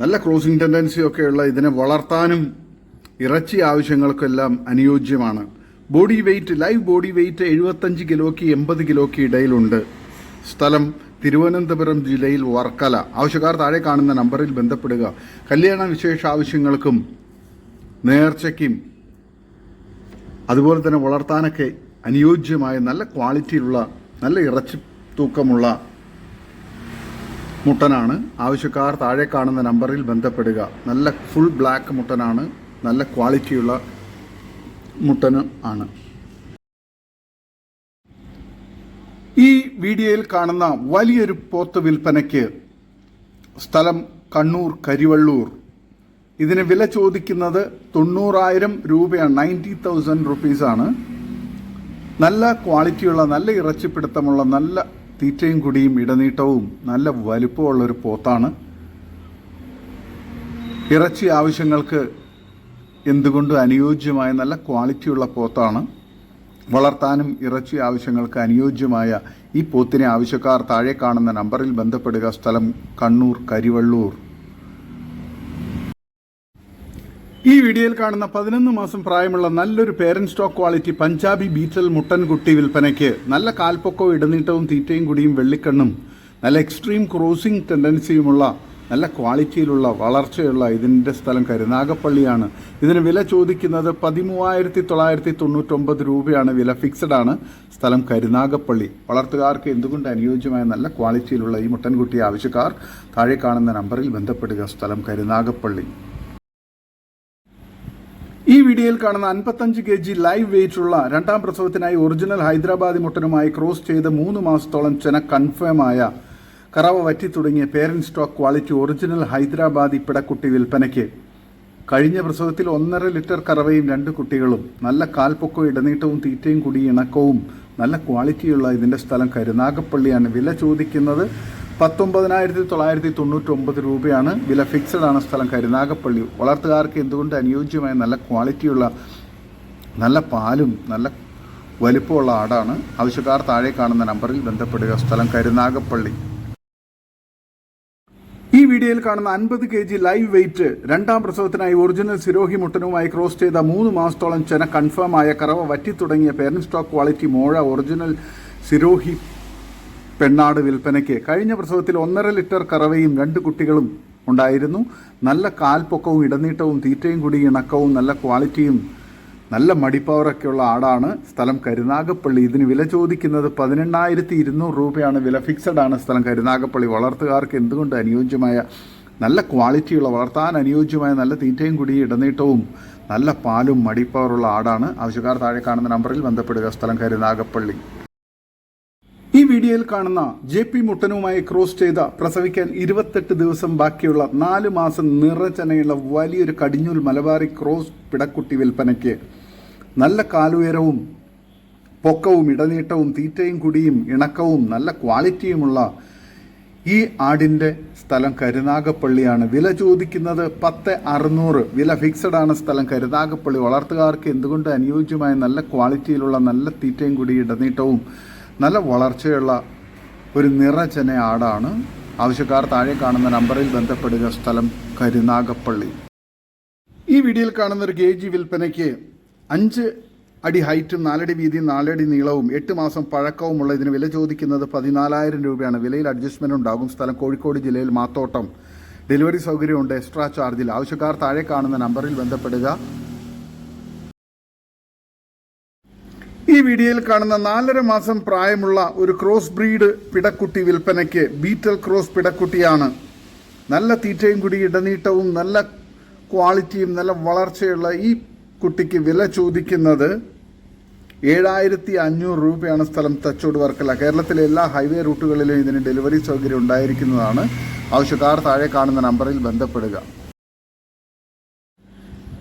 നല്ല ക്രോസിംഗ് ടെൻഡൻസിയൊക്കെയുള്ള ഇതിനെ വളർത്താനും ഇറച്ചി ആവശ്യങ്ങൾക്കെല്ലാം അനുയോജ്യമാണ്. Body weight live body weight എഴുപത്തഞ്ച് കിലോയ്ക്ക് എൺപത് കിലോയ്ക്ക് ഇടയിലുണ്ട്. സ്ഥലം തിരുവനന്തപുരം ജില്ലയിൽ വർക്കല. ആവശ്യക്കാർ താഴെ കാണുന്ന നമ്പറിൽ ബന്ധപ്പെടുക. കല്യാണ വിശേഷ ആവശ്യങ്ങൾക്കും നേർച്ചയ്ക്കും അതുപോലെ തന്നെ വളർത്താനൊക്കെ അനുയോജ്യമായ നല്ല ക്വാളിറ്റിയിലുള്ള നല്ല ഇറച്ചി തൂക്കമുള്ള മുട്ടനാണ്. ആവശ്യക്കാർ താഴെ കാണുന്ന നമ്പറിൽ ബന്ധപ്പെടുക. നല്ല ഫുൾ ബ്ലാക്ക് മുട്ടനാണ്. നല്ല ക്വാളിറ്റിയുള്ള മുട്ടന് ആണ്. ഈ വീഡിയോയിൽ കാണുന്ന വലിയൊരു പോത്ത് വിൽപ്പനയ്ക്ക് സ്ഥലം കണ്ണൂർ കരിവള്ളൂർ. ഇതിന് വില ചോദിക്കുന്നത് തൊണ്ണൂറായിരം രൂപയാണ് നയന്റി തൗസൻഡ് റുപ്പീസാണ് നല്ല ക്വാളിറ്റിയുള്ള നല്ല ഇറച്ചിപ്പിടുത്തമുള്ള നല്ല തീറ്റയും കുടിയും ഇടനീട്ടവും നല്ല വലുപ്പമുള്ളൊരു പോത്താണ്. ഇറച്ചി ആവശ്യങ്ങൾക്ക് എന്തുകൊണ്ടും അനുയോജ്യമായ നല്ല ക്വാളിറ്റിയുള്ള പോത്താണ്. വളർത്താനും ഇറച്ചി ആവശ്യങ്ങൾക്ക് അനുയോജ്യമായ ഈ പോത്തിനെ ആവശ്യക്കാർ താഴെ കാണുന്ന നമ്പറിൽ ബന്ധപ്പെടുക. സ്ഥലം കണ്ണൂർ കരിവള്ളൂർ. ഈ വീഡിയോയിൽ കാണുന്ന പതിനൊന്ന് മാസം പ്രായമുള്ള നല്ലൊരു parent stock quality Punjabi Beetal മുട്ടൻകുട്ടി വിൽപ്പനയ്ക്ക് നല്ല കാൽപ്പൊക്കവും ഇടനീട്ടവും തീറ്റയും കുടിയും വെള്ളിക്കണ്ണും നല്ല എക്സ്ട്രീം ക്രോസിംഗ് ടെൻഡൻസിയുമുള്ള നല്ല ക്വാളിറ്റിയിലുള്ള വളർച്ചയുള്ള ഇതിന്റെ സ്ഥലം കരുനാഗപ്പള്ളിയാണ് ഇതിന് വില ചോദിക്കുന്നത് പതിമൂവായിരത്തി തൊള്ളായിരത്തി തൊണ്ണൂറ്റൊമ്പത് രൂപയാണ്. വില ഫിക്സഡ് ആണ് സ്ഥലം കരുനാഗപ്പള്ളി വളർത്തുകാർക്ക് എന്തുകൊണ്ട് അനുയോജ്യമായ നല്ല ക്വാളിറ്റിയിലുള്ള ഈ മുട്ടൻകുട്ടി ആവശ്യക്കാർ താഴെ കാണുന്ന നമ്പറിൽ ബന്ധപ്പെടുക. സ്ഥലം കരുനാഗപ്പള്ളി വീഡിയോയിൽ കാണുന്ന അൻപത്തഞ്ച് കെ ജി ലൈവ് വെയിറ്റ് ഉള്ള രണ്ടാം പ്രസവത്തിനായി ഒറിജിനൽ ഹൈദരാബാദി മുട്ടനുമായി ക്രോസ് ചെയ്ത് മൂന്ന് മാസത്തോളം ചെന കൺഫേം ആയ കറവ വറ്റി തുടങ്ങിയ parent stock quality original Hyderabadi പിടക്കുട്ടി വിൽപ്പനയ്ക്ക്. കഴിഞ്ഞ പ്രസവത്തിൽ ഒന്നര ലിറ്റർ കറവയും രണ്ട് കുട്ടികളും നല്ല കാൽപ്പൊക്കവും ഇടനീട്ടവും തീറ്റയും കൂടി ഇണക്കവും നല്ല ക്വാളിറ്റിയുള്ള ഇതിന്റെ സ്ഥലം കരുനാഗപ്പള്ളിയാണ്. വില ചോദിക്കുന്നത് പത്തൊമ്പതിനായിരത്തി തൊള്ളായിരത്തി തൊണ്ണൂറ്റൊമ്പത് രൂപയാണ് വില ഫിക്സഡ് ആണ് സ്ഥലം കരുനാഗപ്പള്ളി വളർത്തുകാർക്ക് എന്തുകൊണ്ട് അനുയോജ്യമായ നല്ല ക്വാളിറ്റിയുള്ള നല്ല പാലും നല്ല വലിപ്പമുള്ള ആടാണ്? ആവശ്യക്കാർ താഴെ കാണുന്ന നമ്പറിൽ ബന്ധപ്പെടുക. സ്ഥലം കരുനാഗപ്പള്ളി ഈ വീഡിയോയിൽ കാണുന്ന അൻപത് കെ ജി ലൈവ് വെയിറ്റ് രണ്ടാം പ്രസവത്തിനായി ഒറിജിനൽ സിരോഹി മുട്ടനുമായി ക്രോസ് ചെയ്ത മൂന്ന് മാസത്തോളം ചെന കൺഫേം ആയ കറവ വറ്റി തുടങ്ങിയ പേരന്റ് സ്റ്റോക്ക് ക്വാളിറ്റി മോഴ ഒറിജിനൽ സിരോഹി പെണ്ണാട് വിൽപ്പനയ്ക്ക് കഴിഞ്ഞ പ്രസവത്തിൽ ഒന്നര ലിറ്റർ കറവയും രണ്ട് കുട്ടികളും ഉണ്ടായിരുന്നു. നല്ല കാൽപ്പൊക്കവും ഇടനീട്ടവും തീറ്റയും കൂടി ഇണക്കവും നല്ല ക്വാളിറ്റിയും നല്ല മടിപ്പവറൊക്കെയുള്ള ആടാണ് സ്ഥലം കരുനാഗപ്പള്ളി. ഇതിന് വില ചോദിക്കുന്നത് പതിനെണ്ണായിരത്തി ഇരുന്നൂറ് രൂപയാണ്. വില ഫിക്സഡ് ആണ് സ്ഥലം കരുനാഗപ്പള്ളി. വളർത്തുകാർക്ക് എന്തുകൊണ്ട് അനുയോജ്യമായ നല്ല ക്വാളിറ്റിയുള്ള വളർത്താൻ അനുയോജ്യമായ നല്ല തീറ്റയും കൂടി ഇടനീട്ടവും നല്ല പാലും മടിപ്പവറുള്ള ആടാണ്. ആവശ്യക്കാർ താഴെ കാണുന്ന നമ്പറിൽ ബന്ധപ്പെടുക. സ്ഥലം കരുനാഗപ്പള്ളി. ഈ വീഡിയോയിൽ കാണുന്ന ജെ പി മുട്ടനുമായി ക്രോസ് ചെയ്ത പ്രസവിക്കാൻ ഇരുപത്തെട്ട് ദിവസം ബാക്കിയുള്ള നാല് മാസം നിറചനയുള്ള വലിയൊരു കടിഞ്ഞൂൽ മലബാറി ക്രോസ് പിടക്കുട്ടി വിൽപ്പനയ്ക്ക് നല്ല കാലുയരവും പൊക്കവും ഇടനീട്ടവും തീറ്റയും കുടിയും ഇണക്കവും നല്ല ക്വാളിറ്റിയുമുള്ള ഈ ആടിന്റെ സ്ഥലം കരുനാഗപ്പള്ളിയാണ്. വില ചോദിക്കുന്നത് പത്ത് അറുന്നൂറ്. വില ഫിക്സഡ് ആണ് സ്ഥലം. കരുനാഗപ്പള്ളി വളർത്തുകാർക്ക് എന്തുകൊണ്ട് അനുയോജ്യമായ നല്ല ക്വാളിറ്റിയിലുള്ള നല്ല തീറ്റയും കുടി ഇടനീട്ടവും നല്ല വളർച്ചയുള്ള ഒരു നിറചന ആടാണ്. ആവശ്യക്കാർ താഴെ കാണുന്ന നമ്പറിൽ ബന്ധപ്പെടുക സ്ഥലം കരുനാഗപ്പള്ളി. ഈ വീഡിയോയിൽ കാണുന്ന ഒരു ഗേജി വിൽപ്പനയ്ക്ക് അഞ്ച് അടി ഹൈറ്റും നാലടി വീതിയും നാലടി നീളവും എട്ട് മാസം പഴക്കവുമുള്ള ഇതിന് വില ചോദിക്കുന്നത് പതിനാലായിരം രൂപയാണ്. വിലയിൽ അഡ്ജസ്റ്റ്മെന്റ് ഉണ്ടാകും. സ്ഥലം കോഴിക്കോട് ജില്ലയിൽ മാത്തോട്ടം. ഡെലിവറി സൗകര്യമുണ്ട്. എക്സ്ട്രാ ചാർജിൽ. ആവശ്യക്കാർ താഴെ കാണുന്ന നമ്പറിൽ ബന്ധപ്പെടുക ഈ വീഡിയോയിൽ കാണുന്ന നാലര മാസം പ്രായമുള്ള ഒരു ക്രോസ് ബ്രീഡ് പിടക്കുട്ടി വിൽപ്പനയ്ക്ക് ബീറ്റൽ ക്രോസ് പിടക്കുട്ടിയാണ്. നല്ല തീറ്റയും കൂടി ഇടനീട്ടവും നല്ല ക്വാളിറ്റിയും നല്ല വളർച്ചയുള്ള ഈ കുട്ടിക്ക് വില ചോദിക്കുന്നത് ഏഴായിരത്തി അഞ്ഞൂറ് രൂപയാണ് സ്ഥലം തച്ചോട് വർക്കല. കേരളത്തിലെ എല്ലാ ഹൈവേ റൂട്ടുകളിലും ഇതിന് ഡെലിവറി സൗകര്യം ഉണ്ടായിരിക്കുന്നതാണ്. ആവശ്യക്കാർ താഴെ കാണുന്ന നമ്പറിൽ ബന്ധപ്പെടുക.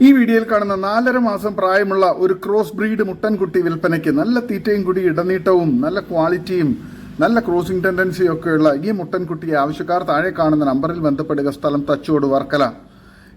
ഈ വീഡിയോയിൽ കാണുന്ന നാലര മാസം പ്രായമുള്ള ഒരു ക്രോസ് ബ്രീഡ് മുട്ടൻകുട്ടി വിൽപ്പനയ്ക്ക് നല്ല തീറ്റയും കൂടി ഇടനീട്ടവും നല്ല ക്വാളിറ്റിയും നല്ല ക്രോസിംഗ് ടെൻഡൻസിയും ഒക്കെയുള്ള ഈ മുട്ടൻകുട്ടിയെ ആവശ്യക്കാർ താഴെ കാണുന്ന നമ്പറിൽ ബന്ധപ്പെടുക. സ്ഥലം തച്ചോട് വർക്കല.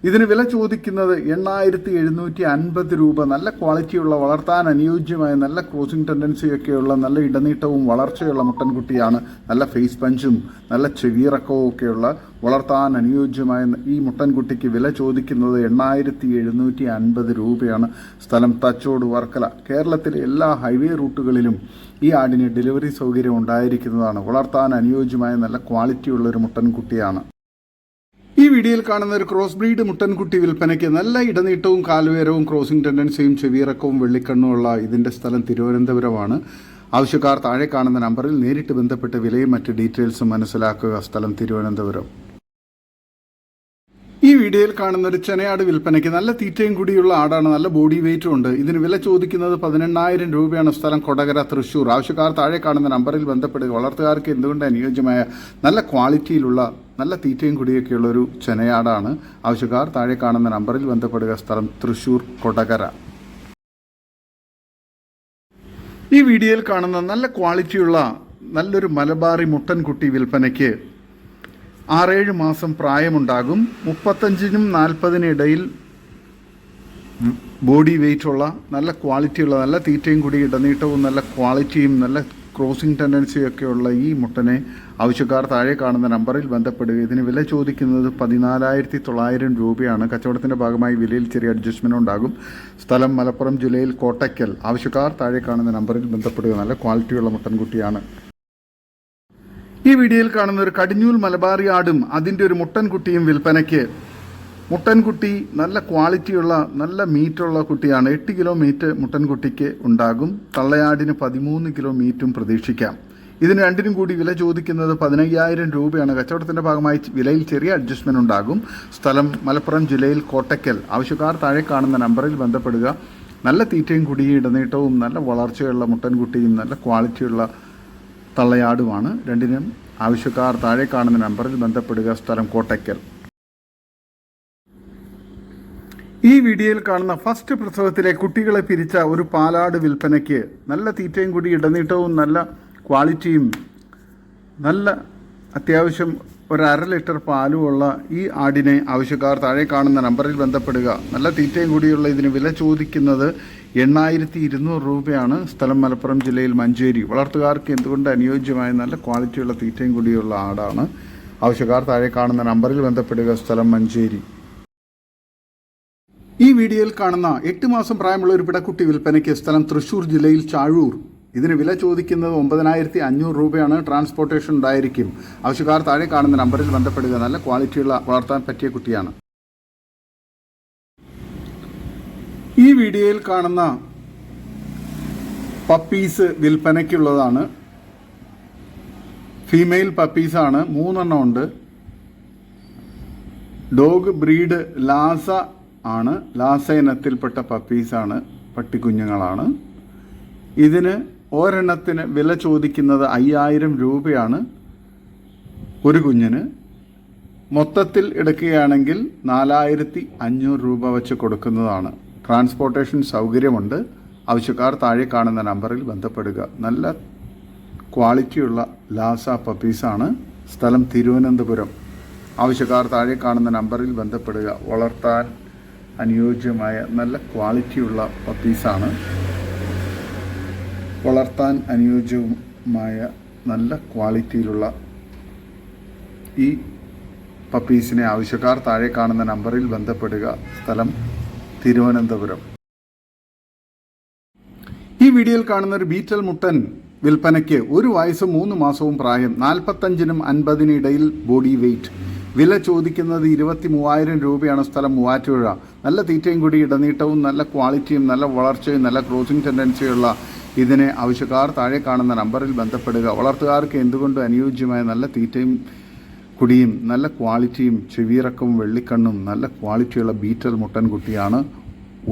ഇതിന് വില ചോദിക്കുന്നത് എണ്ണായിരത്തി എഴുന്നൂറ്റി അൻപത് രൂപ. നല്ല ക്വാളിറ്റിയുള്ള വളർത്താൻ അനുയോജ്യമായ നല്ല ക്രോസിംഗ് ടെൻഡൻസിയൊക്കെയുള്ള നല്ല ഇടനീട്ടവും വളർച്ചയുള്ള മുട്ടൻകുട്ടിയാണ്. നല്ല ഫേസ് പഞ്ചും നല്ല ചെവിയിറക്കവും ഒക്കെയുള്ള വളർത്താൻ അനുയോജ്യമായ ഈ മുട്ടൻകുട്ടിക്ക് വില ചോദിക്കുന്നത് എണ്ണായിരത്തി എഴുന്നൂറ്റി അൻപത് രൂപയാണ്. സ്ഥലം തച്ചോട് വർക്കല. കേരളത്തിലെ എല്ലാ ഹൈവേ റൂട്ടുകളിലും ഈ ആടിന് ഡെലിവറി സൗകര്യം ഉണ്ടായിരിക്കുന്നതാണ്. വളർത്താൻ അനുയോജ്യമായ നല്ല ക്വാളിറ്റിയുള്ള ഒരു മുട്ടൻകുട്ടിയാണ്. ഈ വീഡിയോയിൽ കാണുന്ന ഒരു ക്രോസ് ബ്രീഡ് മുട്ടൻകുട്ടി വിൽപ്പനയ്ക്ക് നല്ല ഇടനീട്ടവും കാൽവേരവും ക്രോസിംഗ് ടെൻഡൻസിയും ചെവിയിറക്കവും വെള്ളിക്കണ്ണുമുള്ള ഇതിന്റെ സ്ഥലം തിരുവനന്തപുരമാണ്. ആവശ്യക്കാർ താഴെ കാണുന്ന നമ്പറിൽ നേരിട്ട് ബന്ധപ്പെട്ട് വിലയും മറ്റ് ഡീറ്റെയിൽസും മനസ്സിലാക്കുക. സ്ഥലം തിരുവനന്തപുരം. ഈ വീഡിയോയിൽ കാണുന്ന ഒരു ചെനയാട് വിൽപ്പനയ്ക്ക് നല്ല തീറ്റയും കൂടിയുള്ള ആടാണ്. നല്ല ബോഡി വെയിറ്റും ഉണ്ട്. ഇതിന് വില ചോദിക്കുന്നത് പതിനെണ്ണായിരം രൂപയാണ്. സ്ഥലം കൊടകര തൃശൂർ ആവശ്യക്കാർ താഴെ കാണുന്ന നമ്പറിൽ ബന്ധപ്പെടുക വളർത്തുകാർക്ക് എന്തുകൊണ്ട് അനുയോജ്യമായ നല്ല ക്വാളിറ്റിയിലുള്ള നല്ല തീറ്റയും കുടിയൊക്കെയുള്ള ഒരു ചെനയാടാണ്. ആവശ്യക്കാർ താഴെ കാണുന്ന നമ്പറിൽ ബന്ധപ്പെടുക. സ്ഥലം തൃശൂർ കൊടകര. ഈ വീഡിയോയിൽ കാണുന്ന നല്ല ക്വാളിറ്റിയുള്ള നല്ലൊരു മലബാറി മുട്ടൻകുട്ടി വിൽപ്പനയ്ക്ക് ആറേഴ് മാസം പ്രായമുണ്ടാകും. മുപ്പത്തഞ്ചിനും നാൽപ്പതിനും ഇടയിൽ ബോഡി വെയിറ്റുള്ള നല്ല ക്വാളിറ്റിയുള്ള നല്ല തീറ്റയും കൂടി ഇടനീട്ടവും നല്ല ക്വാളിറ്റിയും നല്ല ക്രോസിംഗ് ടെൻഡൻസിയൊക്കെയുള്ള ഈ മുട്ടനെ ആവശ്യക്കാർ താഴെ കാണുന്ന നമ്പറിൽ ബന്ധപ്പെടുക. ഇതിന് വില ചോദിക്കുന്നത് പതിനാലായിരത്തി തൊള്ളായിരം രൂപയാണ്. കച്ചവടത്തിന്റെ ഭാഗമായി വിലയിൽ ചെറിയ അഡ്ജസ്റ്റ്മെന്റ് ഉണ്ടാകും. സ്ഥലം മലപ്പുറം ജില്ലയിൽ കോട്ടയ്ക്കൽ. ആവശ്യക്കാർ താഴെ കാണുന്ന നമ്പറിൽ ബന്ധപ്പെടുക. നല്ല ക്വാളിറ്റിയുള്ള മുട്ടൻകുട്ടിയാണ്. ഈ വീഡിയോയിൽ കാണുന്ന ഒരു കടിഞ്ഞൂൽ മലബാറി ആടും അതിന്റെ ഒരു മുട്ടൻകുട്ടിയും വിൽപ്പനയ്ക്ക് മുട്ടൻകുട്ടി നല്ല ക്വാളിറ്റിയുള്ള നല്ല മീറ്റുള്ള കുട്ടിയാണ്. എട്ട് കിലോ മീറ്റ് മുട്ടൻകുട്ടിക്ക് ഉണ്ടാകും. തള്ളയാടിന് പതിമൂന്ന് കിലോ മീറ്റും പ്രതീക്ഷിക്കാം. ഇതിന് രണ്ടിനും കൂടി വില ചോദിക്കുന്നത് പതിനയ്യായിരം രൂപയാണ്. കച്ചവടത്തിന്റെ ഭാഗമായി വിലയിൽ ചെറിയ അഡ്ജസ്റ്റ്മെന്റ് ഉണ്ടാകും. സ്ഥലം മലപ്പുറം ജില്ലയിൽ കോട്ടയ്ക്കൽ ആവശ്യക്കാർ താഴെ കാണുന്ന നമ്പറിൽ ബന്ധപ്പെടുക. നല്ല തീറ്റയും കുടി ഇടനീട്ടവും നല്ല വളർച്ചയുള്ള മുട്ടൻകുട്ടിയും നല്ല ക്വാളിറ്റിയുള്ള തള്ളയാടുമാണ്. രണ്ടിനും ആവശ്യക്കാർ താഴെ കാണുന്ന നമ്പറിൽ ബന്ധപ്പെടുക. സ്ഥലം കോട്ടയ്ക്കൽ ഈ വീഡിയോയിൽ കാണുന്ന ഫസ്റ്റ് പ്രസവത്തിലെ കുട്ടികളെ പിരിച്ച ഒരു പാലാട് വിൽപ്പനയ്ക്ക് നല്ല തീറ്റയും കൂടി ഇടനീട്ടവും നല്ല ക്വാളിറ്റിയും നല്ല അത്യാവശ്യം ഒരു അര ലിറ്റർ പാലുമുള്ള ഈ ആടിനെ ആവശ്യക്കാർ താഴെ കാണുന്ന നമ്പറിൽ ബന്ധപ്പെടുക. നല്ല തീറ്റയും കൂടിയുള്ള ഇതിന് വില ചോദിക്കുന്നത് എണ്ണായിരത്തി ഇരുന്നൂറ് രൂപയാണ്. സ്ഥലം മലപ്പുറം ജില്ലയിൽ മഞ്ചേരി. വളർത്തുകാർക്ക് എന്തുകൊണ്ട് അനുയോജ്യമായ നല്ല ക്വാളിറ്റിയുള്ള തീറ്റയും കൂടിയുള്ള ആടാണ്? ആവശ്യക്കാർ താഴെ കാണുന്ന നമ്പറിൽ ബന്ധപ്പെടുക. സ്ഥലം മഞ്ചേരി. ഈ വീഡിയോയിൽ കാണുന്ന എട്ട് മാസം പ്രായമുള്ള ഒരു പിടക്കുട്ടി വിൽപ്പനയ്ക്ക് സ്ഥലം തൃശൂർ ജില്ലയിൽ ചാഴൂർ. ഇതിന് വില ചോദിക്കുന്നത് ഒമ്പതിനായിരത്തി അഞ്ഞൂറ് രൂപയാണ്. ട്രാൻസ്പോർട്ടേഷൻ ഉണ്ടായിരിക്കും. ആവശ്യക്കാർ താഴെ കാണുന്ന നമ്പറിൽ ബന്ധപ്പെടുക. നല്ല ക്വാളിറ്റിയുള്ള വളർത്താൻ പറ്റിയ കുട്ടിയാണ്. ഈ വീഡിയോയിൽ കാണുന്ന പപ്പീസ് വിൽപ്പനയ്ക്കുള്ളതാണ്. ഫീമെയിൽ പപ്പീസാണ്. മൂന്നെണ്ണം ഉണ്ട്. ഡോഗ് ബ്രീഡ് ലാസ ആണ്. ലാസ ഇനത്തിൽപ്പെട്ട പപ്പീസാണ് പട്ടിക്കുഞ്ഞുങ്ങളാണ്. ഇതിന് ഒരെണ്ണത്തിന് വില ചോദിക്കുന്നത് അയ്യായിരം രൂപയാണ് ഒരു കുഞ്ഞിന്. മൊത്തത്തിൽ എടുക്കുകയാണെങ്കിൽ നാലായിരത്തി അഞ്ഞൂറ് രൂപ വെച്ച് കൊടുക്കുന്നതാണ്. ട്രാൻസ്പോർട്ടേഷൻ സൗകര്യമുണ്ട്. ആവശ്യക്കാർ താഴെ കാണുന്ന നമ്പറിൽ ബന്ധപ്പെടുക. നല്ല ക്വാളിറ്റിയുള്ള ലാസ പപ്പീസാണ്. സ്ഥലം തിരുവനന്തപുരം. ആവശ്യക്കാർ താഴെ കാണുന്ന നമ്പറിൽ ബന്ധപ്പെടുക. വളർത്താൻ അനുയോജ്യമായ നല്ല ക്വാളിറ്റിയുള്ള പപ്പീസാണ്. വളർത്താൻ അനുയോജ്യവുമായ നല്ല ക്വാളിറ്റിയിലുള്ള ഈ പപ്പീസിനെ ആവശ്യക്കാർ താഴെ കാണുന്ന നമ്പറിൽ ബന്ധപ്പെടുക. സ്ഥലം തിരുവനന്തപുരം. ഈ വീഡിയോയിൽ കാണുന്ന ഒരു ബീറ്റൽ മുട്ടൻ വിൽപ്പനയ്ക്ക് ഒരു വയസ്സും മൂന്ന് മാസവും പ്രായം നാൽപ്പത്തഞ്ചിനും അൻപതിനും ഇടയിൽ ബോഡി വെയിറ്റ്. വില ചോദിക്കുന്നത് ഇരുപത്തി മൂവായിരം രൂപയാണ് സ്ഥലം മൂവാറ്റുപുഴ. നല്ല തീറ്റയും കൂടി ഇടനീട്ടവും നല്ല ക്വാളിറ്റിയും നല്ല വളർച്ചയും നല്ല ക്രോസിംഗ് ടെൻഡൻസിയുള്ള ഇതിനെ ആവശ്യക്കാർ താഴെ കാണുന്ന നമ്പറിൽ ബന്ധപ്പെടുക. വളർത്തുകാർക്ക് എന്തുകൊണ്ടും അനുയോജ്യമായ നല്ല തീറ്റയും കുടിയും നല്ല ക്വാളിറ്റിയും ചെവിയിറക്കവും വെള്ളിക്കണ്ണും നല്ല ക്വാളിറ്റിയുള്ള ബീറ്റൽ മുട്ടൻകുട്ടിയാണ്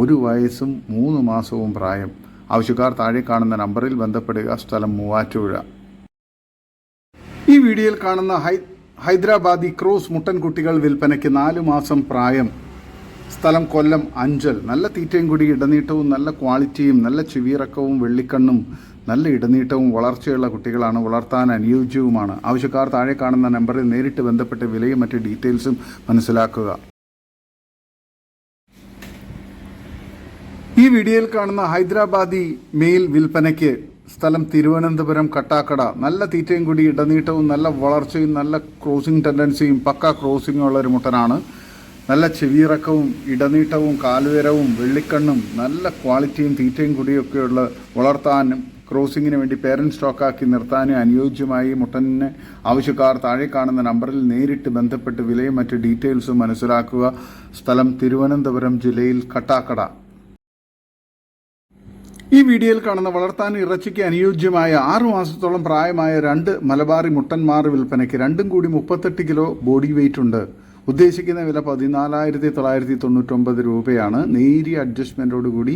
ഒരു വയസ്സും മൂന്ന് മാസവും പ്രായം. ആവശ്യക്കാർ താഴെ കാണുന്ന നമ്പറിൽ ബന്ധപ്പെടുക. സ്ഥലം മൂവാറ്റുപുഴ. ഈ വീഡിയോയിൽ കാണുന്ന ഹൈ ഹൈദരാബാദി ക്രോസ് മുട്ടൻകുട്ടികൾ വിൽപ്പനയ്ക്ക് നാല് മാസം പ്രായം. സ്ഥലം കൊല്ലം അഞ്ചൽ. നല്ല തീറ്റയും കൂടി ഇടനീട്ടവും നല്ല ക്വാളിറ്റിയും നല്ല ചെവിയിറക്കവും വെള്ളിക്കണ്ണും നല്ല ഇടനീട്ടവും വളർച്ചയുള്ള കുട്ടികളാണ് വളർത്താൻ അനുയോജ്യവുമാണ്. ആവശ്യക്കാർ താഴെ കാണുന്ന നമ്പറിൽ നേരിട്ട് ബന്ധപ്പെട്ട് വിലയും മറ്റ് ഡീറ്റെയിൽസും മനസ്സിലാക്കുക. ഈ വീഡിയോയിൽ കാണുന്ന ഹൈദരാബാദി മെയിൽ വിൽപ്പനയ്ക്ക് സ്ഥലം തിരുവനന്തപുരം കട്ടാക്കട. നല്ല തീറ്റയും കൂടി ഇടനീട്ടവും നല്ല വളർച്ചയും നല്ല ക്രോസിംഗ് ടെൻഡൻസിയും പക്ക ക്രോസിംഗും ഉള്ള ഒരു മുട്ടനാണ്. നല്ല ചെവിയിറക്കവും ഇടനീട്ടവും കാലുയരവും വെള്ളിക്കണ്ണും നല്ല ക്വാളിറ്റിയും തീറ്റയും കൂടിയൊക്കെയുള്ള വളർത്താനും ക്രോസിങ്ങിന് വേണ്ടി പേരന്റ് സ്റ്റോക്കാക്കി നിർത്താനും അനുയോജ്യമായി മുട്ടനെ ആവശ്യക്കാർ താഴെ കാണുന്ന നമ്പറിൽ നേരിട്ട് ബന്ധപ്പെട്ട് വിലയും മറ്റ് ഡീറ്റെയിൽസും മനസ്സിലാക്കുക. സ്ഥലം തിരുവനന്തപുരം ജില്ലയിൽ കട്ടാക്കട. ഈ വീഡിയോയിൽ കാണുന്ന വളർത്താൻ ഇറച്ചിക്ക് അനുയോജ്യമായ ആറു മാസത്തോളം പ്രായമായ രണ്ട് മലബാറി മുട്ടന്മാർ വിൽപ്പനയ്ക്ക് രണ്ടും കൂടി മുപ്പത്തെട്ട് കിലോ ബോഡി വെയിറ്റ് ഉണ്ട്. ഉദ്ദേശിക്കുന്ന വില പതിനാലായിരത്തി തൊള്ളായിരത്തി തൊണ്ണൂറ്റൊമ്പത് രൂപയാണ്. നേരിയ അഡ്ജസ്റ്റ്മെന്റോടുകൂടി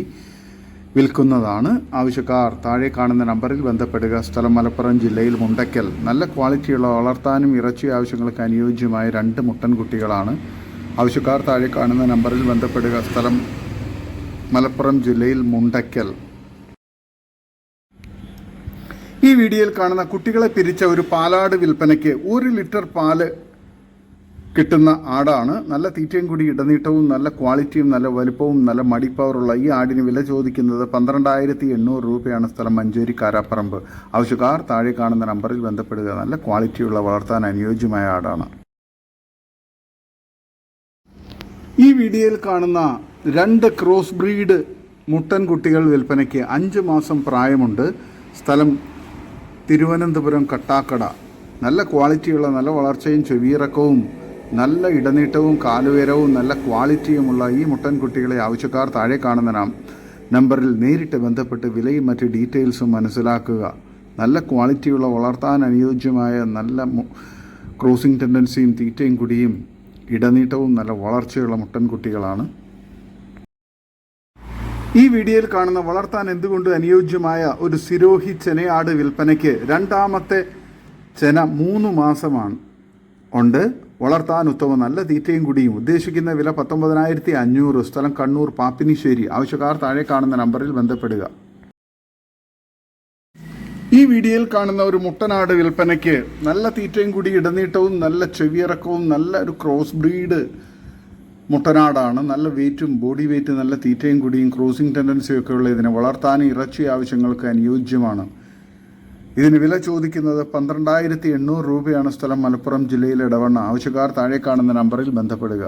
വിൽക്കുന്നതാണ് ആവശ്യക്കാർ. താഴെ കാണുന്ന നമ്പറിൽ ബന്ധപ്പെടുക. സ്ഥലം മലപ്പുറം ജില്ലയിൽ മുണ്ടയ്ക്കൽ നല്ല ക്വാളിറ്റിയുള്ള വളർത്താനും ഇറച്ചി ആവശ്യങ്ങൾക്ക് അനുയോജ്യമായ രണ്ട് മുട്ടൻകുട്ടികളാണ്. ആവശ്യക്കാർ താഴെ കാണുന്ന നമ്പറിൽ ബന്ധപ്പെടുക. സ്ഥലം മലപ്പുറം ജില്ലയിൽ മുണ്ടയ്ക്കൽ ഈ വീഡിയോയിൽ കാണുന്ന കുട്ടികളെ പിരിച്ച ഒരു പാലാട് വിൽപ്പനയ്ക്ക് ഒരു ലിറ്റർ പാൽ കിട്ടുന്ന ആടാണ്. നല്ല തീറ്റയും കൂടി ഇടനീട്ടവും നല്ല ക്വാളിറ്റിയും നല്ല വലുപ്പവും നല്ല മടിപ്പവറുള്ള ഈ ആടിന് വില ചോദിക്കുന്നത് പന്ത്രണ്ടായിരത്തി എണ്ണൂറ് രൂപയാണ് സ്ഥലം മഞ്ചേരി കാരാപ്പറമ്പ്. ആവശ്യക്കാർ താഴെ കാണുന്ന നമ്പറിൽ ബന്ധപ്പെടുക. നല്ല ക്വാളിറ്റിയുള്ള വളർത്താൻ അനുയോജ്യമായ ആടാണ്. ഈ വീഡിയോയിൽ കാണുന്ന രണ്ട് ക്രോസ് ബ്രീഡ് മുട്ടൻ കുട്ടികൾ വിൽപ്പനയ്ക്ക് അഞ്ച് മാസം പ്രായമുണ്ട്. സ്ഥലം തിരുവനന്തപുരം കട്ടാക്കട. നല്ല ക്വാളിറ്റിയുള്ള നല്ല വളർച്ചയും ചെവിയിറക്കവും നല്ല ഇടനീട്ടവും കാലുയരവും നല്ല ക്വാളിറ്റിയുമുള്ള ഈ മുട്ടൻകുട്ടികളെ ആവശ്യക്കാർ താഴെ കാണുന്ന നമ്പറിൽ നേരിട്ട് ബന്ധപ്പെട്ട് വിലയും മറ്റ് ഡീറ്റെയിൽസും മനസ്സിലാക്കുക. നല്ല ക്വാളിറ്റിയുള്ള വളർത്താൻ അനുയോജ്യമായ നല്ല ക്രോസിംഗ് ടെൻഡൻസിയും തീറ്റയും കുടിയും ഇടനീട്ടവും നല്ല വളർച്ചയുള്ള മുട്ടൻകുട്ടികളാണ് ഈ വീഡിയോയിൽ കാണുന്ന വളർത്താൻ എന്തുകൊണ്ട് അനുയോജ്യമായ ഒരു സിരോഹി ചെനയാട് വിൽപ്പനയ്ക്ക് രണ്ടാമത്തെ ചെന മൂന്ന് മാസമാണ് ഉണ്ട്. വളർത്താൻ ഉത്തമം നല്ല തീറ്റയും കുടിയും. ഉദ്ദേശിക്കുന്ന വില പത്തൊമ്പതിനായിരത്തി അഞ്ഞൂറ് സ്ഥലം കണ്ണൂർ പാപ്പിനിശ്ശേരി. ആവശ്യക്കാർ താഴെ കാണുന്ന നമ്പറിൽ ബന്ധപ്പെടുക. ഈ വീഡിയോയിൽ കാണുന്ന ഒരു മുട്ടനാട് വിൽപ്പനയ്ക്ക് നല്ല തീറ്റയും കൂടി ഇടനീട്ടവും നല്ല ചെവിയിറക്കവും നല്ല ഒരു ക്രോസ് ബ്രീഡ് മുട്ടനാടാണ്. നല്ല വെയിറ്റും ബോഡി വെയിറ്റ് നല്ല തീറ്റയും കുടിയും ക്രോസിംഗ് ടെൻഡൻസിയും ഒക്കെ ഉള്ള ഇതിനെ വളർത്താനും ഇറച്ചി ആവശ്യങ്ങൾക്ക് അനുയോജ്യമാണ്. ഇതിന് വില ചോദിക്കുന്നത് പന്ത്രണ്ടായിരത്തി എണ്ണൂറ് രൂപയാണ് സ്ഥലം മലപ്പുറം ജില്ലയിലെ ഇടവണ്ണ. ആവശ്യക്കാർ താഴെ കാണുന്ന നമ്പറിൽ ബന്ധപ്പെടുക.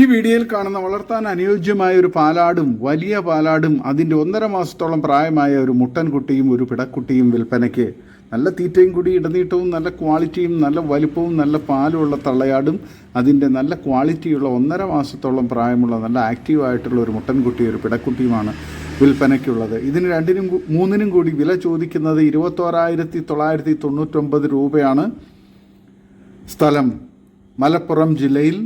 ഈ വീഡിയോയിൽ കാണുന്ന വളർത്താൻ അനുയോജ്യമായ ഒരു പാലാടും വലിയ പാലാടും അതിന്റെ ഒന്നര മാസത്തോളം പ്രായമായ ഒരു മുട്ടൻകുട്ടിയും ഒരു പിടക്കുട്ടിയും വിൽപ്പനയ്ക്ക് നല്ല തീറ്റയും കൂടി ഇടനീട്ടവും നല്ല ക്വാളിറ്റിയും നല്ല വലിപ്പവും നല്ല പാലുമുള്ള തള്ളയാടും അതിന്റെ നല്ല ക്വാളിറ്റിയുള്ള ഒന്നര മാസത്തോളം പ്രായമുള്ള നല്ല ആക്റ്റീവായിട്ടുള്ള ഒരു മുട്ടൻകുട്ടി ഒരു പിടക്കുട്ടിയുമാണ് വിൽപ്പനയ്ക്കുള്ളത്. ഇതിന് രണ്ടിനും മൂന്നിനും കൂടി വില ചോദിക്കുന്നത് ഇരുപത്തോരായിരത്തി തൊള്ളായിരത്തി തൊണ്ണൂറ്റൊമ്പത് രൂപയാണ്. സ്ഥലം മലപ്പുറം ജില്ലയിൽ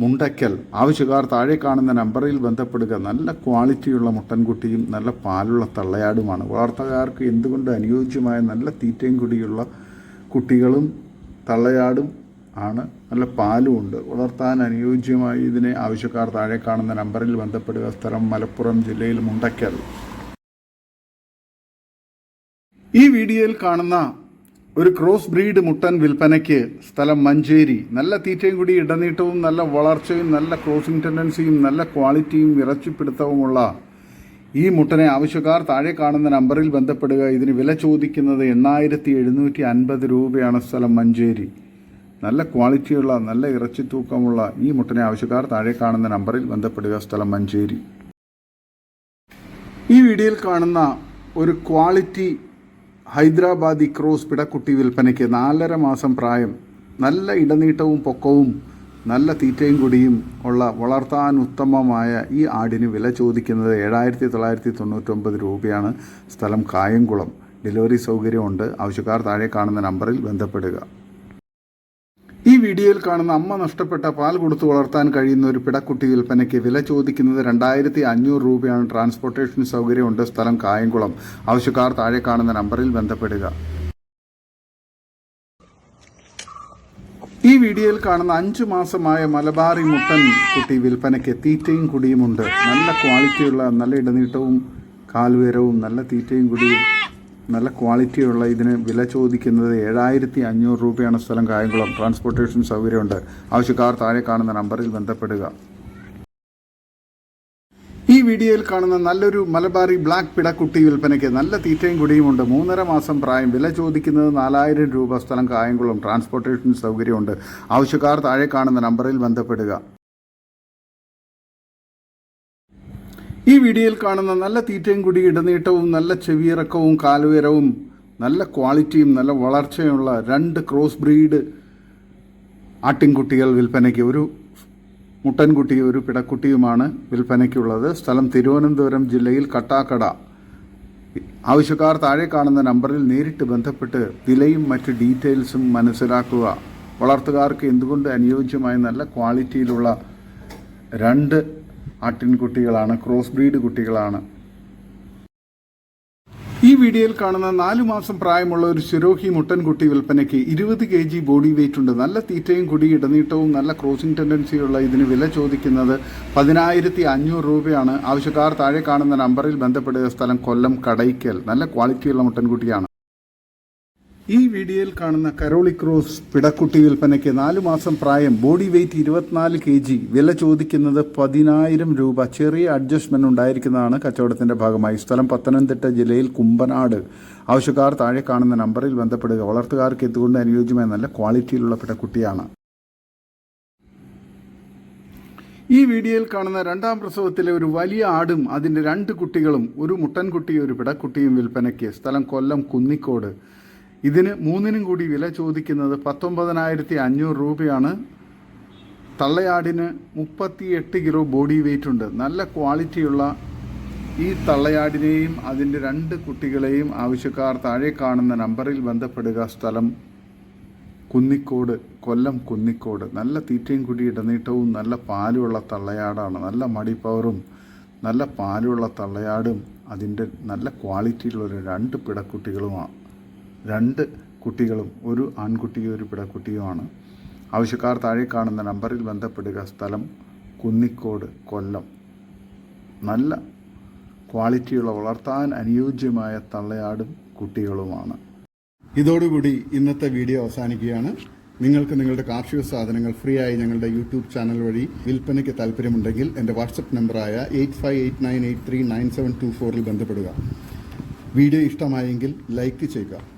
മുണ്ടയ്ക്കൽ. ആവശ്യക്കാർ താഴെ കാണുന്ന നമ്പറിൽ ബന്ധപ്പെടുക. നല്ല ക്വാളിറ്റിയുള്ള മുട്ടൻകുട്ടിയും നല്ല പാലുള്ള തള്ളയാടുമാണ്. വളർത്തകാർക്ക് എന്തുകൊണ്ട് അനുയോജ്യമായ നല്ല തീറ്റയും കുടിയുള്ള കുട്ടികളും തള്ളയാടും ആണ്? നല്ല പാലും ഉണ്ട്. വളർത്താൻ അനുയോജ്യമായി ഇതിനെ ആവശ്യക്കാർ താഴെ കാണുന്ന നമ്പറിൽ ബന്ധപ്പെടുക. സ്ഥലം മലപ്പുറം ജില്ലയിൽ മുണ്ടയ്ക്കൽ. ഈ വീഡിയോയിൽ കാണുന്ന ഒരു ക്രോസ് ബ്രീഡ് മുട്ടൻ വിൽപ്പനയ്ക്ക് സ്ഥലം മഞ്ചേരി. നല്ല തീറ്റയും കൂടി ഇടനീട്ടവും നല്ല വളർച്ചയും നല്ല ക്രോസിംഗ് ടെൻഡൻസിയും നല്ല ക്വാളിറ്റിയും ഇറച്ചിപ്പിടുത്തവുമുള്ള ഈ മുട്ടനെ ആവശ്യക്കാർ താഴെ കാണുന്ന നമ്പറിൽ ബന്ധപ്പെടുക. ഇതിന് വില ചോദിക്കുന്നത് എണ്ണായിരത്തി എഴുന്നൂറ്റി അൻപത് രൂപയാണ് സ്ഥലം മഞ്ചേരി. നല്ല ക്വാളിറ്റിയുള്ള നല്ല ഇറച്ചി തൂക്കമുള്ള ഈ മുട്ടനെ ആവശ്യക്കാർ താഴെ കാണുന്ന നമ്പറിൽ ബന്ധപ്പെടുക സ്ഥലം മഞ്ചേരി. ഈ വീഡിയോയിൽ കാണുന്ന ഒരു ക്വാളിറ്റി ഹൈദരാബാദി ക്രോസ് പിടക്കുട്ടി വിൽപ്പനയ്ക്ക് നാലര മാസം പ്രായം നല്ല ഇടനീട്ടവും പൊക്കവും നല്ല തീറ്റയും കൂടിയും ഉള്ള വളർത്താൻ ഉത്തമമായ ഈ ആടിന് വില ചോദിക്കുന്നത് ഏഴായിരത്തി തൊള്ളായിരത്തി തൊണ്ണൂറ്റൊമ്പത് രൂപയാണ്. സ്ഥലം കായംകുളം. ഡെലിവറി സൗകര്യമുണ്ട്. ആവശ്യക്കാർ താഴെ കാണുന്ന നമ്പറിൽ ബന്ധപ്പെടുക. ഈ വീഡിയോയിൽ കാണുന്ന അമ്മ നഷ്ടപ്പെട്ട പാൽ കൊടുത്തു വളർത്താൻ കഴിയുന്ന ഒരു പിടക്കുട്ടി വിൽപ്പനയ്ക്ക് വില ചോദിക്കുന്നത് രണ്ടായിരത്തി അഞ്ഞൂറ് രൂപയാണ്. ട്രാൻസ്പോർട്ടേഷൻ സൗകര്യമുണ്ട്. സ്ഥലം കായംകുളം. ആവശ്യക്കാർ താഴെ കാണുന്ന നമ്പറിൽ ബന്ധപ്പെടുക. ഈ വീഡിയോയിൽ കാണുന്ന അഞ്ചു മാസമായ മലബാറി മുട്ടൻ കുട്ടി വിൽപ്പനയ്ക്ക് തീറ്റയും കുടിയുമുണ്ട്. നല്ല ക്വാളിറ്റിയുള്ള നല്ല ഇടനീട്ടവും കാൽവേരവും നല്ല തീറ്റയും കുടിയും നല്ല ക്വാളിറ്റിയുള്ള ഇതിന് വില ചോദിക്കുന്നത് ഏഴായിരത്തി അഞ്ഞൂറ് രൂപയാണ് സ്ഥലം കായംകുളം. ട്രാൻസ്പോർട്ടേഷൻ സൗകര്യമുണ്ട്. ആവശ്യക്കാർ താഴെ കാണുന്ന നമ്പറിൽ ബന്ധപ്പെടുക. ഈ വീഡിയോയിൽ കാണുന്ന നല്ലൊരു മലബാറി ബ്ലാക്ക് പിടക്കുട്ടി വിൽപ്പനയ്ക്ക് നല്ല തീറ്റയും കുടിയുമുണ്ട് മൂന്നര മാസം പ്രായം. വില ചോദിക്കുന്നത് നാലായിരം രൂപ സ്ഥലം കായംകുളം. ട്രാൻസ്പോർട്ടേഷൻ സൗകര്യമുണ്ട്. ആവശ്യക്കാർ താഴെ കാണുന്ന നമ്പറിൽ ബന്ധപ്പെടുക. ഈ വീഡിയോയിൽ കാണുന്ന നല്ല തീറ്റയും കുടി ഇടനീട്ടവും നല്ല ചെവിയിറക്കവും കാലുയരവും നല്ല ക്വാളിറ്റിയും നല്ല വളർച്ചയുമുള്ള രണ്ട് ക്രോസ് ബ്രീഡ് ആട്ടിൻകുട്ടികൾ വിൽപ്പനയ്ക്ക്. ഒരു മുട്ടൻകുട്ടിയും ഒരു പിടക്കുട്ടിയുമാണ് വിൽപ്പനയ്ക്കുള്ളത്. സ്ഥലം തിരുവനന്തപുരം ജില്ലയിൽ കട്ടാക്കട. ആവശ്യക്കാർ താഴെ കാണുന്ന നമ്പറിൽ നേരിട്ട് ബന്ധപ്പെട്ട് വിലയും മറ്റ് ഡീറ്റെയിൽസും മനസ്സിലാക്കുക. വളർത്തുകാർക്ക് എന്തുകൊണ്ട് അനുയോജ്യമായ നല്ല ക്വാളിറ്റിയിലുള്ള രണ്ട് ആട്ടിൻകുട്ടികളാണ് ക്രോസ് ബ്രീഡ് കുട്ടികളാണ്. ഈ വീഡിയോയിൽ കാണുന്ന നാലു മാസം പ്രായമുള്ള ഒരു ശിരോഹി മുട്ടൻകുട്ടി വിൽപ്പനയ്ക്ക് ഇരുപത് കെ ജി ബോഡി വെയിറ്റ് ഉണ്ട്. നല്ല തീറ്റയും കുടി ഇടനീട്ടവും നല്ല ക്രോസിംഗ് ടെൻഡൻസിയുള്ള ഇതിന് വില ചോദിക്കുന്നത് പതിനായിരത്തി അഞ്ഞൂറ് രൂപയാണ്. ആവശ്യക്കാർ താഴെ കാണുന്ന നമ്പറിൽ ബന്ധപ്പെടുക സ്ഥലം കൊല്ലം കടയ്ക്കൽ. നല്ല ക്വാളിറ്റിയുള്ള മുട്ടൻകുട്ടിയാണ് ഈ വീഡിയോയിൽ കാണുന്ന കരോളി ക്രോസ് പിടക്കുട്ടി വിൽപ്പനയ്ക്ക് നാല് മാസം പ്രായം ബോഡി വെയ്റ്റ് ഇരുപത്തിനാല് കെ ജി വില ചോദിക്കുന്നത് പതിനായിരം രൂപ. ചെറിയ അഡ്ജസ്റ്റ്മെന്റ് ഉണ്ടായിരിക്കുന്നതാണ് കച്ചവടത്തിന്റെ ഭാഗമായി. സ്ഥലം പത്തനംതിട്ട ജില്ലയിൽ കുമ്പനാട്. ആവശ്യക്കാർ താഴെ കാണുന്ന നമ്പറിൽ ബന്ധപ്പെടുക. വളർത്തുകാർക്ക് എത്തുകൊണ്ട് അനുയോജ്യമായ നല്ല ക്വാളിറ്റിയിലുള്ള പിടക്കുട്ടിയാണ്. ഈ വീഡിയോയിൽ കാണുന്ന രണ്ടാം പ്രസവത്തിലെ ഒരു വലിയ ആടും അതിന്റെ രണ്ട് കുട്ടികളും ഒരു മുട്ടൻകുട്ടിയും ഒരു പിടക്കുട്ടിയും വിൽപ്പനയ്ക്ക്. സ്ഥലം കൊല്ലം കുന്നിക്കോട്. ഇതിന് മൂന്നിനും കൂടി വില ചോദിക്കുന്നത് പത്തൊമ്പതിനായിരത്തി അഞ്ഞൂറ് രൂപയാണ്. തള്ളയാടിന് മുപ്പത്തി എട്ട് കിലോ ബോഡി വെയിറ്റ് ഉണ്ട്. നല്ല ക്വാളിറ്റിയുള്ള ഈ തള്ളയാടിനെയും അതിന്റെ രണ്ട് കുട്ടികളെയും ആവശ്യക്കാർ താഴെ കാണുന്ന നമ്പറിൽ ബന്ധപ്പെടുക. സ്ഥലം കുന്നിക്കോട് കൊല്ലം കുന്നിക്കോട്. നല്ല തീറ്റയും കുടി ഇടനീട്ടവും നല്ല പാലുമുള്ള തള്ളയാടാണ്. നല്ല മടിപ്പവറും നല്ല പാലുമുള്ള തള്ളയാടും അതിന്റെ നല്ല ക്വാളിറ്റിയിലുള്ള രണ്ട് പിടക്കുട്ടികളുമാണ് രണ്ട് കുട്ടികളും ഒരു ആൺകുട്ടിയും ഒരു പിടക്കുട്ടിയുമാണ് ആവശ്യക്കാർ താഴെ കാണുന്ന നമ്പറിൽ ബന്ധപ്പെടുക. സ്ഥലം കുന്നിക്കോട് കൊല്ലം. നല്ല ക്വാളിറ്റിയുള്ള വളർത്താൻ അനുയോജ്യമായ തള്ളയാടും കുട്ടികളുമാണ്. ഇതോടുകൂടി ഇന്നത്തെ വീഡിയോ അവസാനിക്കുകയാണ്. നിങ്ങൾക്ക് നിങ്ങളുടെ കാർഷിക സാധനങ്ങൾ ഫ്രീ ആയി ഞങ്ങളുടെ യൂട്യൂബ് ചാനൽ വഴി വിൽപ്പനയ്ക്ക് താല്പര്യമുണ്ടെങ്കിൽ എന്റെ വാട്സപ്പ് നമ്പറായ eight five eight nine eight three nine seven two ഫോറിൽ ബന്ധപ്പെടുക. വീഡിയോ ഇഷ്ടമായെങ്കിൽ ലൈക്ക് ചെയ്യുക.